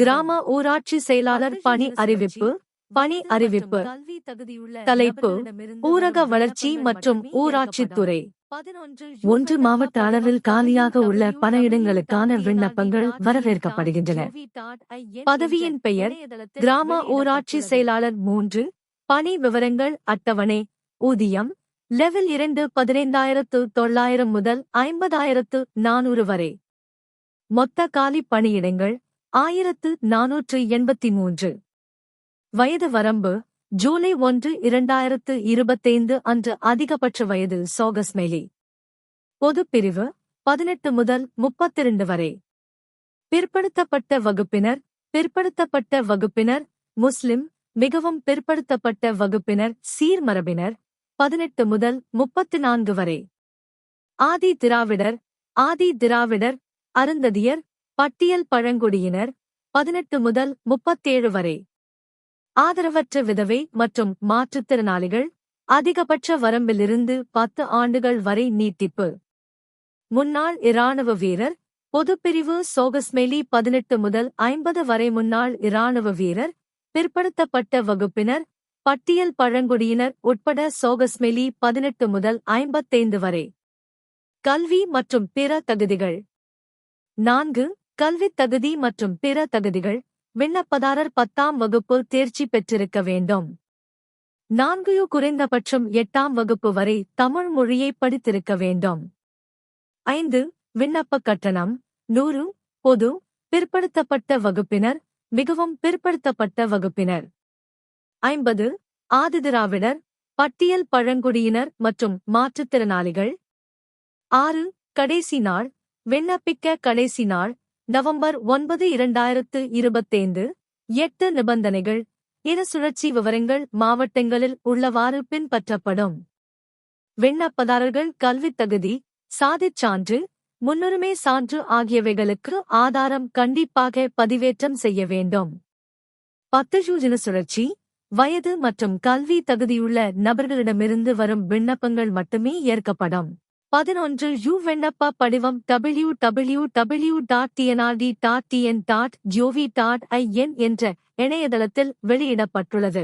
கிராம ஊராட்சி செயலாளர் பணி அறிவிப்பு பணி அறிவிப்பு தலைப்பு ஊரக வளர்ச்சி மற்றும் ஊராட்சித்துறை. ஒன்று மாவட்ட அளவில் காலியாக உள்ள பணியிடங்களுக்கான விண்ணப்பங்கள் வரவேற்கப்படுகின்றன. பதவியின் பெயர் கிராம ஊராட்சி செயலாளர் மூன்று பணி விவரங்கள் அட்டவணை ஊதியம் லெவல் இரண்டு பதினைந்தாயிரத்து தொள்ளாயிரம் முதல் ஐம்பதாயிரத்து நானூறு வரை. மொத்த காலி பணியிடங்கள் ஆயிரத்து நானூற்று எண்பத்தி மூன்று வயது வரம்பு ஜூலை ஒன்று இரண்டாயிரத்து இருபத்தைந்து அன்று அதிகபட்ச வயது சோகஸ்மெலி பொதுப்பிரிவு பதினெட்டு முதல் முப்பத்திரண்டு வரை. பிற்படுத்தப்பட்ட வகுப்பினர் பிற்படுத்தப்பட்ட வகுப்பினர் முஸ்லிம் மிகவும் பிற்படுத்தப்பட்ட வகுப்பினர் சீர்மரபினர் பதினெட்டு முதல் முப்பத்தி நான்கு வரை. ஆதி திராவிடர் ஆதி திராவிடர் அருந்ததியர் பட்டியல் பழங்குடியினர் பதினெட்டு முதல் முப்பத்தேழு வரை. ஆதரவற்ற விதவை மற்றும் மாற்றுத்திறனாளிகள் அதிகபட்ச வரம்பிலிருந்து பத்து ஆண்டுகள் வரை நீட்டிப்பு. முன்னாள் இராணுவ வீரர் பொதுப்பிரிவு சோகஸ்மெலி பதினெட்டு முதல் ஐம்பது வரை முன்னாள் இராணுவ வீரர் பிற்படுத்தப்பட்ட வகுப்பினர் பட்டியல் பழங்குடியினர் உட்பட சோகஸ்மெலி பதினெட்டு முதல் ஐம்பத்தைந்து வரை. கல்வி மற்றும் பிற தகுதிகள். நான்கு கல்வித் தகுதி மற்றும் பிற தகுதிகள் விண்ணப்பதாரர் பத்தாம் வகுப்பு தேர்ச்சி பெற்றிருக்க வேண்டும். நான்கு குறைந்தபட்சம் எட்டாம் வகுப்பு வரை தமிழ் மொழியை படித்திருக்க வேண்டும். ஐந்து விண்ணப்ப கட்டணம் நூறு பொது பிற்படுத்தப்பட்ட வகுப்பினர் மிகவும் பிற்படுத்தப்பட்ட வகுப்பினர். ஐம்பது ஆதிதிராவிடர் பட்டியல் பழங்குடியினர் மற்றும் மாற்றுத்திறனாளிகள். ஆறு கடைசி நாள் விண்ணப்பிக்க கடைசி நாள் நவம்பர் ஒன்பது இரண்டாயிரத்து இருபத்தைந்து. எட்டு நிபந்தனைகள். இன சுழற்சி விவரங்கள் மாவட்டங்களில் உள்ளவாறு பின்பற்றப்படும். விண்ணப்பதாரர்கள் கல்வித் தகுதி சாதிச் சான்று முன்னுரிமை சான்று ஆகியவைகளுக்கு ஆதாரம் கண்டிப்பாக பதிவேற்றம் செய்ய வேண்டும். பத்து ஜூஜின சுழற்சி வயது மற்றும் கல்வி தகுதியுள்ள நபர்களிடமிருந்து வரும் விண்ணப்பங்கள் மட்டுமே ஏற்கப்படும். பதினொன்று யூ விண்ணப்ப படிவம் W W W dot TNRD dot TN dot GOV dot IN என்ற இணையதளத்தில் வெளியிடப்பட்டுள்ளது.